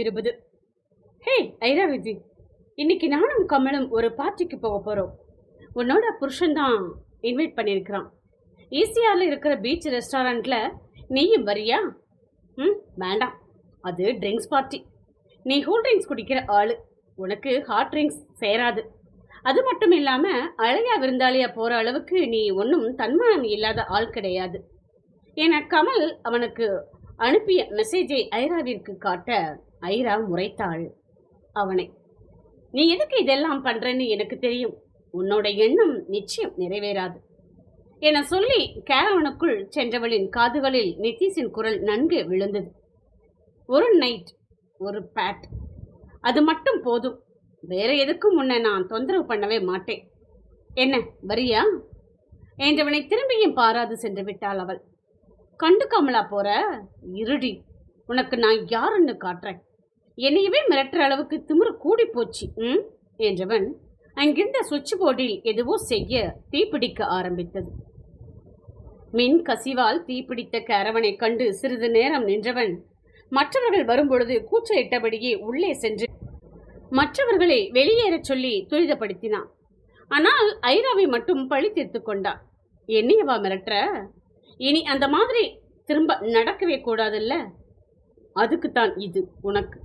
இருபது. ஹே ஐராவதி இன்னைக்கு நானும் கமலும் ஒரு பார்ட்டிக்கு போக போகிறோம் உன்னோட புருஷன் தான் இன்வைட் பண்ணியிருக்கிறான். ஈசிஆரில் இருக்கிற பீச் ரெஸ்டாரண்ட்டில் நீயும் வரியா? ம் வேண்டாம். அது ட்ரிங்க்ஸ் பார்ட்டி நீ கூல் ட்ரிங்க்ஸ் குடிக்கிற ஆள். உனக்கு ஹாட் ட்ரிங்க்ஸ் சேராது. அது மட்டும் இல்லாமல் அழகா விருந்தாளியா போகிற அளவுக்கு நீ ஒன்றும் தன்மானம் இல்லாத ஆள் கிடையாது. என கமல் அவனுக்கு அனுப்பிய மெசேஜை ஐராவிற்கு காட்ட ஐரா முறைத்தாள் அவனை. நீ எதுக்கு இதெல்லாம் பண்றேன்னு எனக்கு தெரியும். உன்னோட எண்ணம் நிச்சயம் நிறைவேறாது என சொல்லி கேரவனுக்குள் சென்றவளின் காதுகளில் நிதிஷின் குரல் நன்கு விழுந்தது. ஒரு நைட் ஒரு பேட் அது மட்டும் போதும். வேற எதுக்கும் உன்னை நான் தொந்தரவு பண்ணவே மாட்டேன். என்ன வரியா என்றவனை திரும்பியும் பாராது சென்று விட்டாள் அவள். கண்டுக்காமலா போற? இருடி. உனக்கு நான் யாருன்னு காட்டுறேன். என்னையவே மிரட்டுற அளவுக்கு திமிரு கூடி போச்சு ம்? என்றவன் அங்கிருந்த சுவிட்ச் போர்டில் எதுவோ செய்ய தீப்பிடிக்க ஆரம்பித்தது. மின் கசிவால் தீப்பிடித்த கேரவனை கண்டு சிறிது நேரம் நின்றவன் மற்றவர்கள் வரும்பொழுது கூச்சலிட்டபடியே உள்ளே சென்று மற்றவர்களை வெளியேறச் சொல்லி துரிதப்படுத்தினான். ஆனால் ஐராவை மட்டும் பழி தீர்த்து கொண்டான். என்னையவா மிரட்டுற? இனி அந்த மாதிரி திரும்ப நடக்கவே கூடாதுல்ல? அதுக்குத்தான் இது உனக்கு.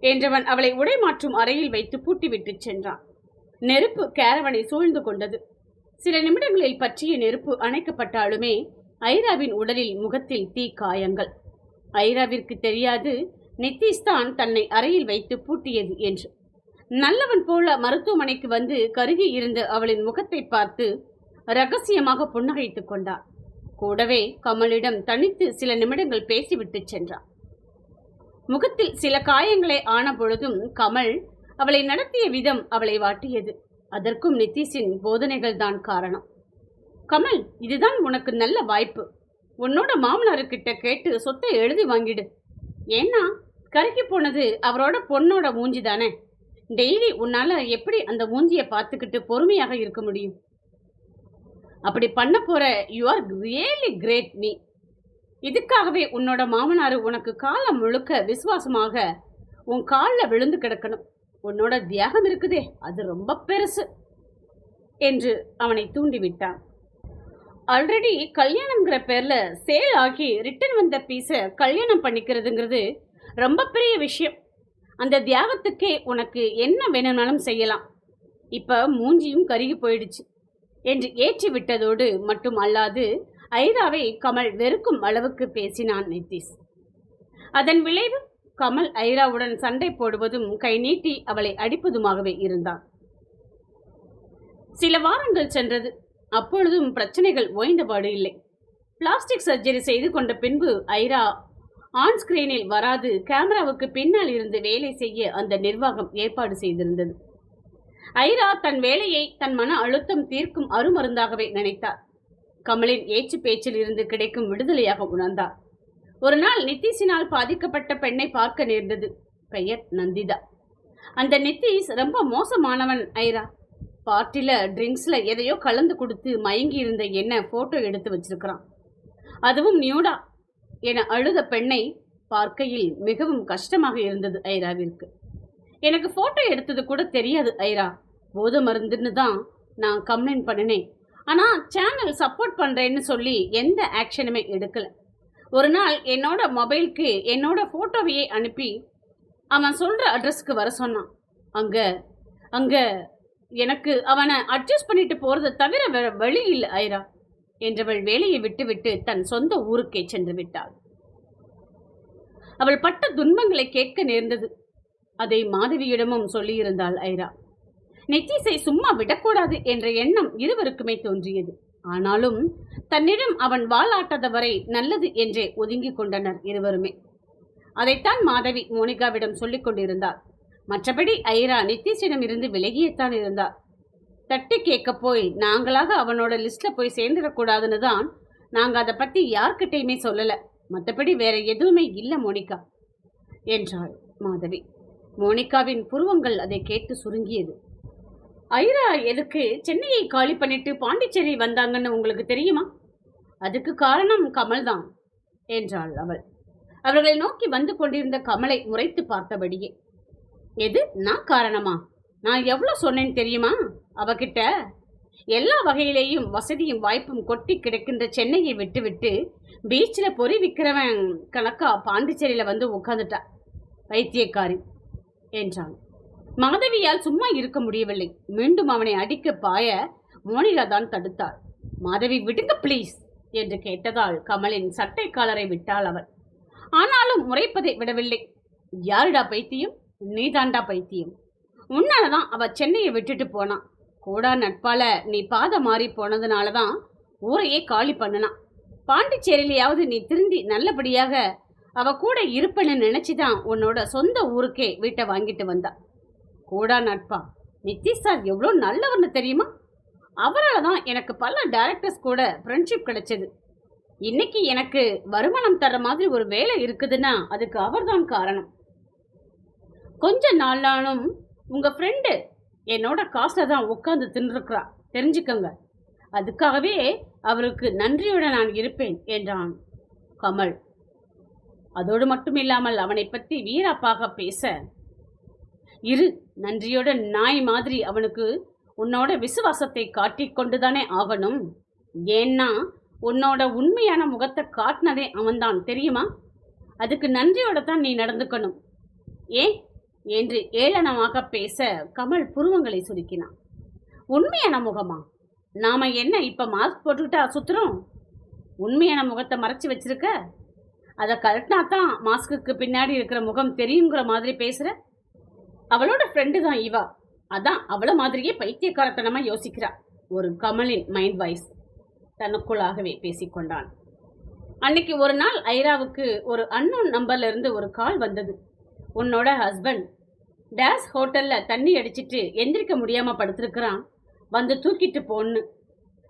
என்றவன் அவளை உடை மாற்றும் அறையில் வைத்து பூட்டிவிட்டு சென்றான். நெருப்பு கேரவனை சூழ்ந்து கொண்டது. சில நிமிடங்களில் பற்றிய நெருப்பு அணைக்கப்பட்டாலுமே ஐராவின் உடலில் முகத்தில் தீ காயங்கள். ஐராவிற்கு தெரியாது நித்திஷ்தான் தன்னை அறையில் வைத்து பூட்டியது என்று. நல்லவன் போல மருத்துவமனைக்கு வந்து கருகி இருந்த அவளின் முகத்தை பார்த்து ரகசியமாக புன்னகைத்துக் கொண்டான். கூடவே கமலிடம் தனித்து சில நிமிடங்கள் பேசிவிட்டு சென்றான். முகத்தில் சில காயங்களை ஆன பொழுதும் கமல் அவளை நடத்திய விதம் அவளை வாட்டியது. அதற்கும் நிதிஷின் போதனைகள் தான் காரணம். கமல் இதுதான் உனக்கு நல்ல வாய்ப்பு. உன்னோட மாமனாருக்கிட்ட கேட்டு சொத்தை எழுதி வாங்கிடு. ஏன்னா கருகி போனது அவரோட பொண்ணோட மூஞ்சி தானே. டெய்லி உன்னால எப்படி அந்த மூஞ்சியை பார்த்துக்கிட்டு பொறுமையாக இருக்க முடியும்? அப்படி பண்ண போற யூ ஆர் ரியலி கிரேட் நீ. இதுக்காகவே உன்னோட மாமனார் உனக்கு காலம் முழுக்க விசுவாசமாக உன் காலில் விழுந்து கிடக்கணும். உன்னோட தியாகம் இருக்குதே அது ரொம்ப பெருசு என்று அவனை தூண்டிவிட்டான். ஆல்ரெடி கல்யாணங்கிற பேரில் சேல் ஆகி ரிட்டர்ன் வந்த பீஸை கல்யாணம் பண்ணிக்கிறதுங்கிறது ரொம்ப பெரிய விஷயம். அந்த தியாகத்துக்கே உனக்கு என்ன வேணும்னாலும் செய்யலாம். இப்போ மூஞ்சியும் கருகி போயிடுச்சு என்று ஏற்றி விட்டதோடு மட்டும் அல்லாது ஐராவை கமல் வெறுக்கும் அளவுக்கு பேசினான் நிதிஷ். அதன் விளைவு கமல் ஐராவுடன் சண்டை போடுவதும் கை நீட்டி அவளை அடிப்பதுமாகவே இருந்தான். சில வாரங்கள் சென்றது. அப்பொழுதும் பிரச்சனைகள் ஓய்ந்தபாடு இல்லை. பிளாஸ்டிக் சர்ஜரி செய்து கொண்ட பின்பு ஐரா ஆன் ஸ்கிரீனில் வராது கேமராவுக்கு பின்னால் இருந்து வேலை செய்ய அந்த நிர்வாகம் ஏற்பாடு செய்திருந்தது. ஐரா தன் வேலையை தன் மன அழுத்தம் தீர்க்கும் அருமருந்தாகவே நினைத்தார். கமலின் ஏச்சு பேச்சில் இருந்து கிடைக்கும் விடுதலையாக உணர்ந்தார். ஒரு நாள் நிதிஷினால் பாதிக்கப்பட்ட பெண்ணை பார்க்க நேர்ந்தது. பெயர் நந்திதா. அந்த நிதிஷ் ரொம்ப மோசமானவன் ஐரா. பார்ட்டியில் ட்ரிங்க்ஸில் எதையோ கலந்து கொடுத்து மயங்கி இருந்த என்ன ஃபோட்டோ எடுத்து வச்சிருக்கிறான். அதுவும் நியூடா என அழுத பெண்ணை பார்க்கையில் மிகவும் கஷ்டமாக இருந்தது ஐராவிற்கு. எனக்கு ஃபோட்டோ எடுத்தது கூட தெரியாது ஐரா. போத மருந்துன்னு தான் நான் கம்ப்ளைண்ட் பண்ணினேன். ஆனால் சேனல் சப்போர்ட் பண்ணுறேன்னு சொல்லி எந்த ஆக்ஷனுமே எடுக்கலை. ஒரு நாள் என்னோட மொபைலுக்கு என்னோட ஃபோட்டோவையே அனுப்பி அவன் சொல்கிற அட்ரஸ்க்கு வர சொன்னான். அங்கே அங்கே எனக்கு அவனை அட்ஜஸ்ட் பண்ணிட்டு போகிறத தவிர வேற வழி இல்லை ஐரா என்றவள் வேலையை விட்டுவிட்டு தன் சொந்த ஊருக்கே சென்று விட்டாள். அவள் பட்ட துன்பங்களை கேட்க நேர்ந்தது. அதை மாதவியிடமும் சொல்லியிருந்தாள் ஐரா. நெத்தீசை சும்மா விடக்கூடாது என்ற எண்ணம் இருவருக்குமே தோன்றியது. ஆனாலும் தன்னிடம் அவன் வாளாட்டாத வரை நல்லது என்றே ஒதுங்கிக் கொண்டனர் இருவருமே. அதைத்தான் மாதவி மோனிகாவிடம் சொல்லிக் கொண்டிருந்தார் மற்றபடி ஐரா நித்தீஷிடம் இருந்து விலகியத்தான் இருந்தார். தட்டி கேட்க போய் நாங்களாக அவனோட லிஸ்ட்ல போய் சேர்ந்துடக்கூடாதுன்னு தான் நாங்கள் அதை பற்றி யார்கிட்டையுமே சொல்லலை. மற்றபடி வேற எதுவுமே இல்லை மோனிகா என்றாள் மாதவி. மோனிகாவின் புருவங்கள் அதை கேட்டு சுருங்கியது. ஐரா எதுக்கு சென்னையை காலி பண்ணிட்டு பாண்டிச்சேரி வந்தாங்கன்னு உங்களுக்கு தெரியுமா? அதுக்கு காரணம் கமல் தான் என்றாள் அவள். அவர்களை நோக்கி வந்து கொண்டிருந்த கமலை முறைத்து பார்த்தபடியே எது? நான் காரணமா? நான் எவ்வளவு சொன்னேன்னு தெரியுமா? அவகிட்ட எல்லா வகையிலேயும் வசதியும் வாய்ப்பும் கொட்டி கிடக்கின்ற சென்னையை விட்டுவிட்டு பீச்சில் பொறி விற்கிறவன் கணக்கா பாண்டிச்சேரியில் வந்து உட்காந்துட்டா வைத்தியக்காரி என்றான் மாதவியால் சும்மா இருக்க முடியவில்லை. மீண்டும் அவனை அடிக்க பாய மோனிகா தான் தடுத்தாள். மாதவி விடுங்க ப்ளீஸ் என்று கேட்டதால் கமலின் சட்டை காலரை விட்டாள் அவள். ஆனாலும் முறைப்பதை விடவில்லை. யாருடா பைத்தியம்? நீதாண்டா பைத்தியம். உன்னாலதான் அவ சென்னையை விட்டுட்டு போனான் கூடா நட்பால நீ பாதை மாறி போனதுனால தான் ஊரையே காலி பண்ணுனான் பாண்டிச்சேரியிலையாவது நீ திருந்தி நல்லபடியாக அவ கூட இருப்பேன்னு நினைச்சுதான் உன்னோட சொந்த ஊருக்கே வீட்டை வாங்கிட்டு வந்தா. கூடா நட்பா? நிதிஷ் சார் எவ்வளோ நல்லவர்னு தெரியுமா? அவரால் தான் எனக்கு பல டேரக்டர்ஸ் கூட ஃப்ரெண்ட்ஷிப் கிடைச்சது. இன்னைக்கு எனக்கு வருமானம் தர்ற மாதிரி ஒரு வேலை இருக்குதுன்னா அதுக்கு அவர்தான் காரணம். கொஞ்ச நாளானும் உங்கள் ஃப்ரெண்டு என்னோட காசில் தான் உட்காந்து தின்றுருக்குறா தெரிஞ்சுக்கங்க. அதுக்காகவே அவருக்கு நன்றியோட நான் இருப்பேன் என்றான் கமல். அதோடு மட்டும் இல்லாமல் அவனை பற்றி வீராப்பாக பேச இரு நன்றியோட நாய் மாதிரி அவனுக்கு உன்னோட விசுவாசத்தை காட்டிக்கொண்டுதானே ஆகணும். ஏன்னா உன்னோட உண்மையான முகத்தை காட்டினதே அவன்தான் தெரியுமா? அதுக்கு நன்றியோட தான் நீ நடந்துக்கணும். ஏன் என்று ஏளனமாக பேச கமல் புருவங்களை சுருக்கினான். உண்மையான முகமா? நாம என்ன இப்ப மாஸ்க் போட்டுக்கிட்டா சுத்துறோம்? உண்மையான முகத்தை மறைச்சு வச்சிருக்க? அதை கரெக்டாக தான் மாஸ்க்குக்கு பின்னாடி இருக்கிற முகம் தெரியுங்கிற மாதிரி பேசுகிற அவளோட ஃப்ரெண்டு தான் இவா. அதான் அவள மாதிரியே பைத்தியக்காரத்தனமா யோசிக்கிறா. ஒரு கமலின் மைண்ட் வாய்ஸ் தனக்குள்ளாகவே பேசிக்கொண்டான் அன்னைக்கு ஒரு நாள் ஐராவுக்கு ஒரு அன்னோன் நம்பர்ல இருந்து ஒரு கால் வந்தது. உன்னோட ஹஸ்பண்ட் டேஸ் ஹோட்டல்ல தண்ணி அடிச்சிட்டு எந்திரிக்க முடியாம படுத்திருக்கிறான். வந்து தூக்கிட்டு போன்னு.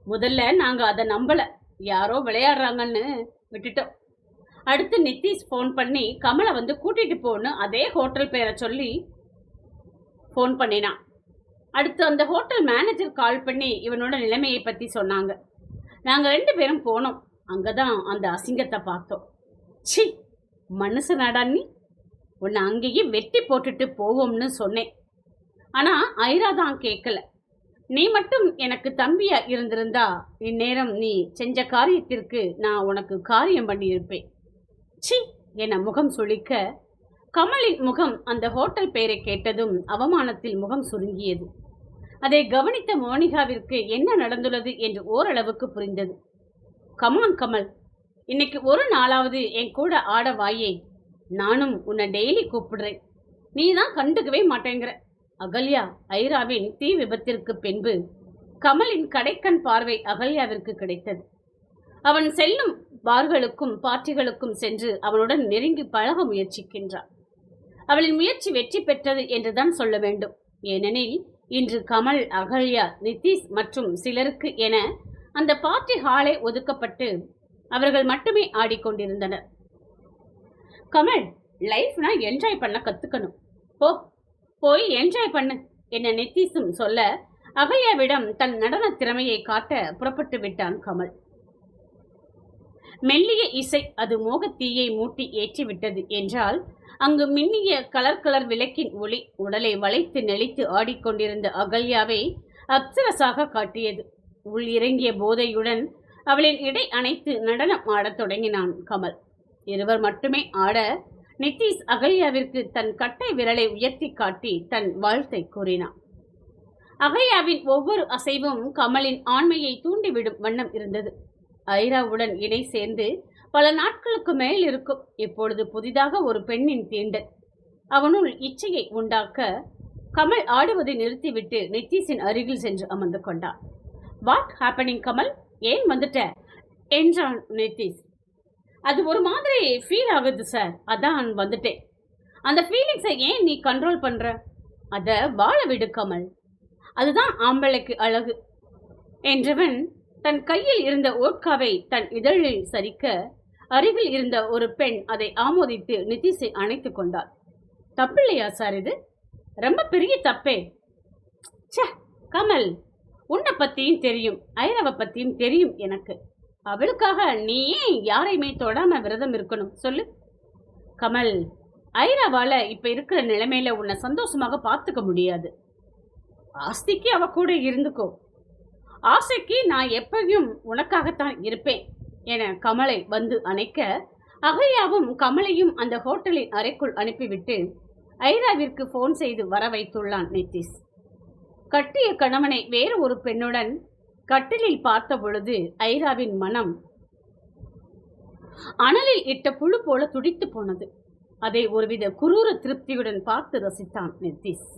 முதல்ல நாங்க அதை நம்பல. யாரோ விளையாடுறாங்கன்னு விட்டுட்டோம். அடுத்து நித்தீஷ் ஃபோன் பண்ணி கமலை வந்து கூட்டிட்டு போன்னு அதே ஹோட்டல் பேரை சொல்லி ஃபோன் பண்ணினான் அடுத்து அந்த ஹோட்டல் மேனேஜர் கால் பண்ணி இவனோட நிலைமையை பற்றி சொன்னாங்க. நாங்கள் ரெண்டு பேரும் போனோம். அங்கே தான் அந்த அசிங்கத்தை பார்த்தோம். சி மனுஷனாடா நீ. உன்னை அங்கேயே வெட்டி போட்டுட்டு போவோம்னு சொன்னேன். ஆனால் ஐரா தான் கேட்கல நீ மட்டும் எனக்கு தம்பியா இருந்திருந்தா இந்நேரம் நீ செஞ்ச காரியத்திற்கு நான் உனக்கு காரியம் பண்ணியிருப்பேன். சி என முகம் சுளிக்க கமலின் முகம் அந்த ஹோட்டல் பெயரை கேட்டதும் அவமானத்தில் முகம் சுருங்கியது. அதை கவனித்த மோனிகாவிற்கு என்ன நடந்துள்ளது என்று ஓரளவுக்கு புரிந்தது. கமான் கமல் இன்னைக்கு ஒரு நாளாவது என் கூட ஆட வாயே. நானும் உன்னை டெய்லி கூப்பிடுறேன். நீ தான் கண்டுக்கவே மாட்டேங்கிற. அகல்யா ஐராவின் தீ விபத்திற்கு பின்பு கமலின் கடைக்கண் பார்வை அகல்யாவிற்கு கிடைத்தது. அவன் செல்லும் பார்களுக்கும் பார்ட்டிகளுக்கும் சென்று அவனுடன் நெருங்கி பழக முயற்சிக்கின்றான். அவளின் முயற்சி வெற்றி பெற்றது என்றுதான் சொல்ல வேண்டும். ஏனெனில் இன்று கமல் அகல்யா நிதிஷ் மற்றும் சிலருக்கு என அந்த பார்ட்டி ஹாலே ஒதுக்கப்பட்டு அவர்கள் மட்டுமே ஆடிக்கொண்டிருந்தனர் கமல் லைஃப்னா என்ஜாய் பண்ண கத்துக்கணும். போ போய் என்ஜாய் பண்ணு என்ன நிதிஷும் சொல்ல அகல்யாவிடம் தன் நடன திறமையை காட்ட புறப்பட்டு விட்டான் கமல். மெல்லிய இசை அது மோகத்தீயை மூட்டி ஏற்றிவிட்டது என்றால் அங்கு மின்னிய கலர் கலர் விளக்கின் ஒளி உடலை வளைத்து நெளித்து ஆடிக்கொண்டிருந்த அகல்யாவை அப்சரசாக காட்டியது. உள் இறங்கிய போதையுடன் அவளின் இடை அணைத்து நடனம் ஆடத் தொடங்கினான் கமல். இருவர் மட்டுமே ஆட நிதிஷ் அகல்யாவிற்கு தன் கட்டை விரலை உயர்த்தி காட்டி தன் வாழ்த்தை கூறினான். அகல்யாவின் ஒவ்வொரு அசைவும் கமலின் ஆண்மையை தூண்டிவிடும் வண்ணம் இருந்தது. ஐராவுடன் இணை சேர்ந்து பல நாட்களுக்கு மேல் இருக்கும். இப்பொழுது புதிதாக ஒரு பெண்ணின் தீண்டல் அவனுள் இச்சையை உண்டாக்க கமல் ஆடுவதை நிறுத்திவிட்டு நித்தீஷின் அருகில் சென்று அமர்ந்து கொண்டான். What happening Kamal? ஏன் வந்துட்ட? என்றான் நித்தீஷ். அது ஒரு மாதிரி ஃபீல் ஆகுது சார் அதான் வந்துட்டேன். அந்த ஃபீலிங்ஸை ஏன் நீ கண்ட்ரோல் பண்ற? அதை வாழ விடு கமல். அதுதான் ஆம்பளைக்கு அழகு. என்றவன் தன் கையில் இருந்த ஓட்காவை தன் இதழில் சரிக்க அருகில் இருந்த ஒரு பெண் அதை ஆமோதித்து நிதிஷை அணைத்து கொண்டாள். தப்பில்லையா சார் இது? ரொம்ப பெரிய தப்பே. சே கமல் உன்னை பத்தியும் தெரியும் ஐரவ பத்தியும் தெரியும் எனக்கு. அவளுக்காக நீ ஏன் யாரையுமே தொடாம விரதம் இருக்கணும்? சொல்லு. கமல் ஐராவால இப்ப இருக்கிற நிலைமையில உன்னை சந்தோஷமாக பார்த்துக்க முடியாது. ஆஸ்திக்கு அவ கூட இருந்துக்கோ. ஆசைக்கு நான் எப்பயும் உனக்காகத்தான் இருப்பேன். என கமலை வந்து அணைக்க அகையாவும் கமலையும் அந்த ஹோட்டலின் அறைக்குள் அனுப்பிவிட்டு ஐராவிற்கு ஃபோன் செய்து வர வைத்துள்ளான் நிதிஷ் கட்டிய கணவனை வேறு ஒரு பெண்ணுடன் கட்டிலில் பார்த்த பொழுது ஐராவின் மனம் அனலில் இட்ட புழு போல துடித்து போனது. அதை ஒருவித குரூர திருப்தியுடன் பார்த்து ரசித்தான் நிதிஷ்